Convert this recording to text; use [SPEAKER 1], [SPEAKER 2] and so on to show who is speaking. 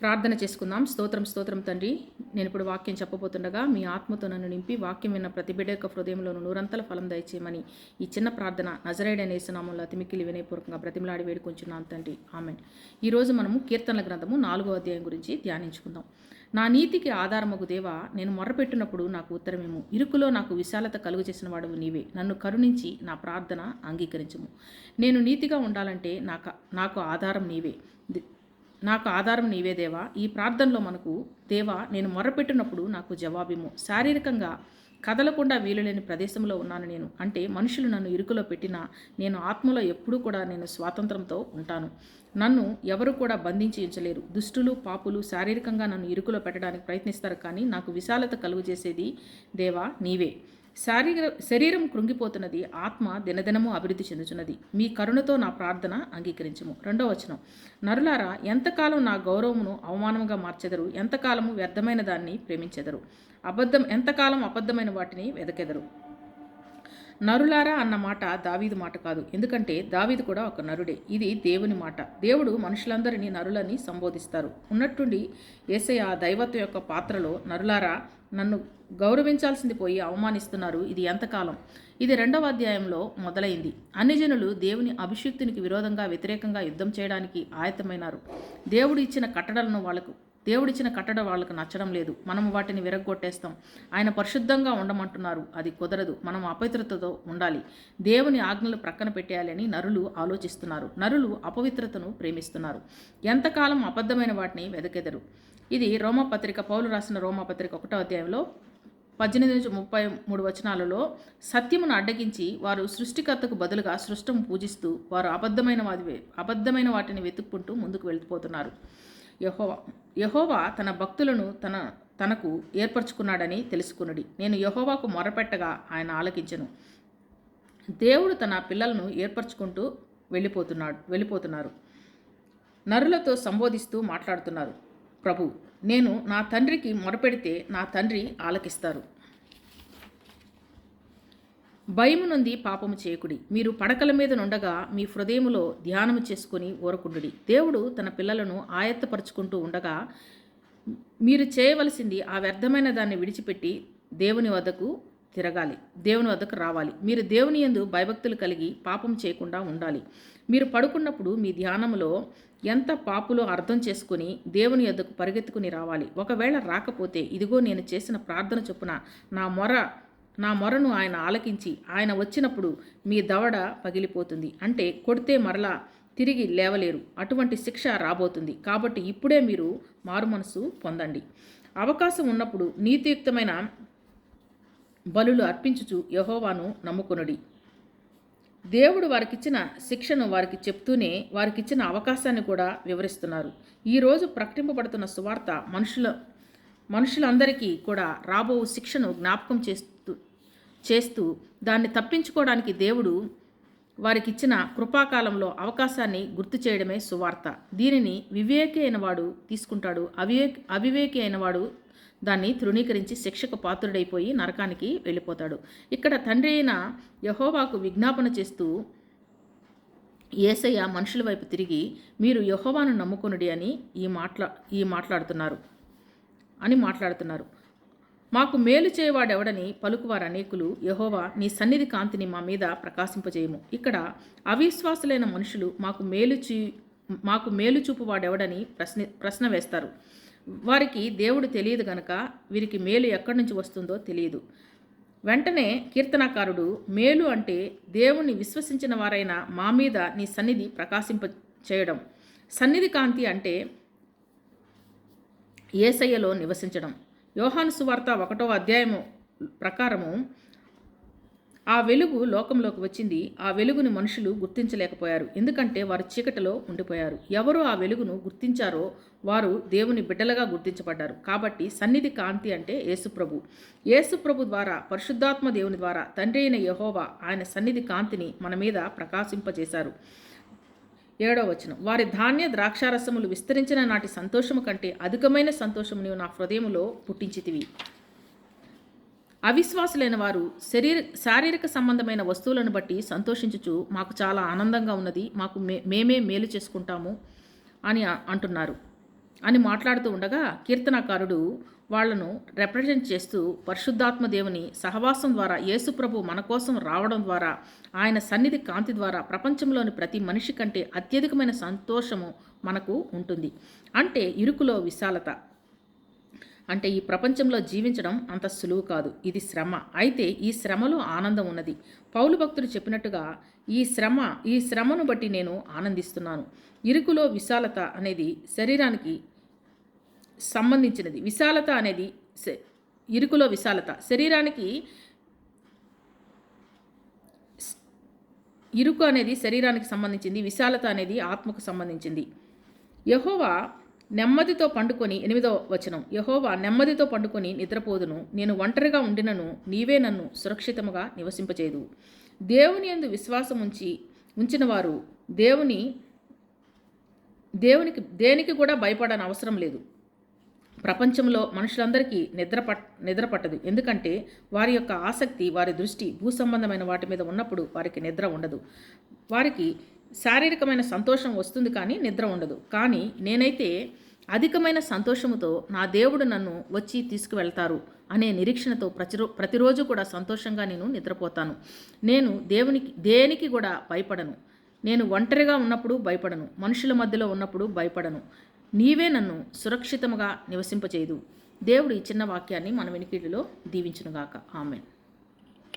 [SPEAKER 1] ప్రార్థన చేసుకుందాం. స్తోత్రం స్తోత్రం తండ్రి. నేను ఇప్పుడు వాక్యం చెప్పబోతుండగా మీ ఆత్మతో నన్ను నింపి వాక్యం విన్న ప్రతి బిడ్డ యొక్క హృదయంలోను నూరంతల ఫలం దయచేయమని ఈ చిన్న ప్రార్థన నజరైడైన యేసునామంలో అతిమిక్కిలి వినయపూర్వకంగా బ్రతిమలాడి వేడుకొంచున్నాను తండ్రి. ఆమెన్. ఈరోజు మనము కీర్తనల గ్రంథము నాలుగో అధ్యాయం గురించి ధ్యానించుకుందాం. నా నీతికి ఆధారమగు దేవా నేను మొర్రపెట్టినప్పుడు నాకు ఉత్తరమేము. ఇరుకులో నాకు విశాలత కలుగు చేసిన వాడు నీవే. నన్ను కరుణించి నా ప్రార్థన అంగీకరించము. నేను నీతిగా ఉండాలంటే నాకు నాకు ఆధారం నీవే. నాకు ఆధారం నీవే దేవా. ఈ ప్రార్థనలో మనకు దేవా నేను మొరపెట్టినప్పుడు నాకు జవాబిము శారీరకంగా కదలకుండా వీలులేని ప్రదేశంలో ఉన్నాను నేను. అంటే మనుషులు నన్ను ఇరుకులో పెట్టినా నేను ఆత్మలో ఎప్పుడూ కూడా నేను స్వాతంత్రంతో ఉంటాను. నన్ను ఎవరు కూడా బంధించి ఉంచలేరు. దుష్టులు పాపులు శారీరకంగా నన్ను ఇరుకులో పెట్టడానికి ప్రయత్నిస్తారు కానీ నాకు విశాలత కలుగు చేసేది దేవా నీవే. శారీర శరీరం కృంగిపోతున్నది. ఆత్మ దినదినము అభివృద్ధి చెందుతున్నది మీ కరుణతో నా ప్రార్థన అంగీకరించము. రెండో వచనం. నరులారా ఎంతకాలం నా గౌరవమును అవమానంగా మార్చెదరు? ఎంతకాలము వ్యర్థమైన దాన్ని ప్రేమించెదరు? అబద్ధం ఎంతకాలం అబద్ధమైన వాటిని వెదకెదరు? నరులారా అన్న మాట దావీదు మాట కాదు. ఎందుకంటే దావీదు కూడా ఒక నరుడే. ఇది దేవుని మాట. దేవుడు మనుషులందరినీ నరులని సంబోధిస్తారు. ఉన్నట్టుండి ఏసయ ఆ దైవత్వం యొక్క పాత్రలో నరులారా నన్ను గౌరవించాల్సింది పోయి అవమానిస్తున్నారు. ఇది ఎంతకాలం? ఇది రెండవ అధ్యాయంలో మొదలైంది. అన్ని జనులు దేవుని అభిషిక్తునికి విరోధంగా వ్యతిరేకంగా యుద్ధం చేయడానికి ఆయత్తమైనారు. దేవుడు ఇచ్చిన కట్టడలను వాళ్ళకు దేవుడిచ్చిన కట్టడ వాళ్ళకు నచ్చడం లేదు. మనం వాటిని విరగ్గొట్టేస్తాం. ఆయన పరిశుద్ధంగా ఉండమంటున్నారు. అది కుదరదు. మనం అపవిత్రతతో ఉండాలి. దేవుని ఆజ్ఞలు ప్రక్కన పెట్టేయాలని నరులు ఆలోచిస్తున్నారు. నరులు అపవిత్రతను ప్రేమిస్తున్నారు. ఎంతకాలం అబద్ధమైన వాటిని వెదకెదరు? ఇది రోమపత్రిక పౌలు రాసిన రోమపత్రిక ఒకటో అధ్యాయంలో పద్దెనిమిది నుంచి ముప్పై మూడు వచనాలలో సత్యమును అడ్డగించి వారు సృష్టికర్తకు బదులుగా సృష్టం పూజిస్తూ వారు అబద్ధమైన వాటి అబద్ధమైన వాటిని వెతుక్కుంటూ ముందుకు వెళ్ళిపోతున్నారు. యహోవా యహోవా తన భక్తులను తన తనకు ఏర్పరచుకున్నాడని తెలుసుకున్నది నేను యహోవాకు మొరపెట్టగా ఆయన ఆలకించను. దేవుడు తన పిల్లలను ఏర్పరచుకుంటూ వెళ్ళిపోతున్నాడు వెళ్ళిపోతున్నారు. నరులతో సంబోధిస్తూ మాట్లాడుతున్నారు. ప్రభు నేను నా తండ్రికి మొరపెడితే నా తండ్రి ఆలకిస్తారు. భయము నుండి పాపము చేయకుడి. మీరు పడకల మీద నుండగా మీ హృదయములో ధ్యానము చేసుకుని ఊరకుండుడి. దేవుడు తన పిల్లలను ఆయత్తపరుచుకుంటూ ఉండగా మీరు చేయవలసింది ఆ వ్యర్థమైన దాన్ని విడిచిపెట్టి దేవుని వద్దకు తిరగాలి. దేవుని వద్దకు రావాలి. మీరు దేవుని యందు భయభక్తులు కలిగి పాపం చేయకుండా ఉండాలి. మీరు పడుకున్నప్పుడు మీ ధ్యానములో ఎంత పాపులో అర్థం చేసుకుని దేవుని యొద్దకు పరిగెత్తుకుని రావాలి. ఒకవేళ రాకపోతే ఇదిగో నేను చేసిన ప్రార్థన చొప్పున నా మొర నా మొరను ఆయన ఆలకించి ఆయన వచ్చినప్పుడు మీ దవడ పగిలిపోతుంది. అంటే కొడితే మరలా తిరిగి లేవలేరు. అటువంటి శిక్ష రాబోతుంది. కాబట్టి ఇప్పుడే మీరు మారుమనసు పొందండి. అవకాశం ఉన్నప్పుడు నీతియుక్తమైన బలులు అర్పించుచు యహోవాను నమ్ముకొనుడి. దేవుడు వారికిచ్చిన శిక్షను వారికి చెప్తూనే వారికిచ్చిన అవకాశాన్ని కూడా వివరిస్తున్నారు. ఈరోజు ప్రకటింపబడుతున్న సువార్త మనుషుల మనుషులందరికీ కూడా రాబో శిక్షను జ్ఞాపకం చేస్తూ చేస్తూ దాన్ని తప్పించుకోవడానికి దేవుడు వారికిచ్చిన కృపాకాలంలో అవకాశాన్ని గుర్తు చేయడమే సువార్త. దీనిని వివేకి అయినవాడు తీసుకుంటాడు. అవివేక్ అవివేకి అయినవాడు దాన్ని తృణీకరించి శిక్షకు పాత్రుడైపోయి నరకానికి వెళ్ళిపోతాడు. ఇక్కడ తండ్రి అయిన యహోవాకు విజ్ఞాపన చేస్తూ ఏసయ్య మనుషుల వైపు తిరిగి మీరు యహోవాను నమ్ముకొనుడి అని ఈ మాట్లా ఈ మాట్లాడుతున్నారు. అని మాట్లాడుతున్నారు. మాకు మేలు చేయవాడెవడని పలుకువారు అనేకులు యహోవా నీ సన్నిధి కాంతిని మా మీద ప్రకాశింపజేయము. ఇక్కడ అవిశ్వాసులైన మనుషులు మాకు మేలు చూ మాకు మేలు చూపువాడెవడని ప్రశ్న ప్రశ్న వేస్తారు. వారికి దేవుడు తెలియదు గనక వీరికి మేలు ఎక్కడి నుంచి వస్తుందో తెలియదు. వెంటనే కీర్తనాకారుడు మేలు అంటే దేవుణ్ణి విశ్వసించిన వారైన మా మీద నీ సన్నిధి ప్రకాశింప చేయడం. సన్నిధి కాంతి అంటే ఏసయ్యలో నివసించడం. యోహాను సువార్త ఒకటో అధ్యాయము ప్రకారము ఆ వెలుగు లోకంలోకి వచ్చింది. ఆ వెలుగుని మనుషులు గుర్తించలేకపోయారు. ఎందుకంటే వారు చీకటిలో ఉండిపోయారు. ఎవరు ఆ వెలుగును గుర్తించారో వారు దేవుని బిడ్డలుగా గుర్తించబడ్డారు. కాబట్టి సన్నిధి కాంతి అంటే యేసుప్రభు. యేసుప్రభు ద్వారా పరిశుద్ధాత్మ దేవుని ద్వారా తండ్రి అయిన యహోవా ఆయన సన్నిధి కాంతిని మన మీద ప్రకాశింపజేశారు. ఏడవ వచనం. వారి ధాన్య ద్రాక్షారసములు విస్తరించిన నాటి సంతోషము కంటే అధికమైన సంతోషము నీవు నా హృదయములో పుట్టించితివి. అవిశ్వాసులైన వారు శరీర శారీరక సంబంధమైన వస్తువులను బట్టి సంతోషించుచు మాకు చాలా ఆనందంగా ఉన్నది మాకు మే మేమే మేలు చేసుకుంటాము అని అంటున్నారు. అని మాట్లాడుతూ ఉండగా కీర్తనకారుడు వాళ్ళను రిప్రజెంట్ చేస్తూ పరిశుద్ధాత్మ దేవుని సహవాసం ద్వారా యేసుప్రభు మన కోసం రావడం ద్వారా ఆయన సన్నిధి కాంతి ద్వారా ప్రపంచంలోని ప్రతి మనిషి కంటే అత్యధికమైన సంతోషము మనకు ఉంటుంది. అంటే ఇరుకులో విశాలత. అంటే ఈ ప్రపంచంలో జీవించడం అంత సులువు కాదు. ఇది శ్రమ. అయితే ఈ శ్రమలో ఆనందం ఉన్నది. పౌలు భక్తుడు చెప్పినట్టుగా ఈ శ్రమ ఈ శ్రమను బట్టి నేను ఆనందిస్తున్నాను. ఇరుకులో విశాలత అనేది శరీరానికి సంబంధించినది. విశాలత అనేది ఇరుకులో విశాలత. శరీరానికి ఇరుకు అనేది శరీరానికి సంబంధించింది విశాలత అనేది ఆత్మకు సంబంధించింది. యహోవా నెమ్మదితో పండుకొని ఎనిమిదో వచనం యహోవా నెమ్మదితో పండుకొని నిద్రపోదును నేను ఒంటరిగా ఉండినను నీవే నన్ను సురక్షితముగా నివసింపచేదు దేవుని యందు విశ్వాసం ఉంచి ఉంచిన వారు దేవుని దేవునికి దేనికి కూడా భయపడని అవసరం లేదు. ప్రపంచంలో మనుషులందరికీ నిద్ర పట్ నిద్ర పట్టదు. ఎందుకంటే వారి యొక్క ఆసక్తి వారి దృష్టి భూ సంబంధమైన వాటి మీద ఉన్నప్పుడు వారికి నిద్ర ఉండదు. వారికి శారీరకమైన సంతోషం వస్తుంది కానీ నిద్ర ఉండదు. కానీ నేనైతే అధికమైన సంతోషముతో నా దేవుడు నన్ను వచ్చి తీసుకువెళ్తారు అనే నిరీక్షణతో ప్రతిరో ప్రతిరోజు కూడా సంతోషంగా నేను నిద్రపోతాను. నేను దేవునికి దేనికి కూడా భయపడను. నేను ఒంటరిగా ఉన్నప్పుడు భయపడను. మనుషుల మధ్యలో ఉన్నప్పుడు భయపడను. నీవే నన్ను సురక్షితముగా నివసింపచేయదు దేవుడు ఈ చిన్న వాక్యాన్ని మన వెనికిడిలో దీవించునుగాక. ఆమెన్.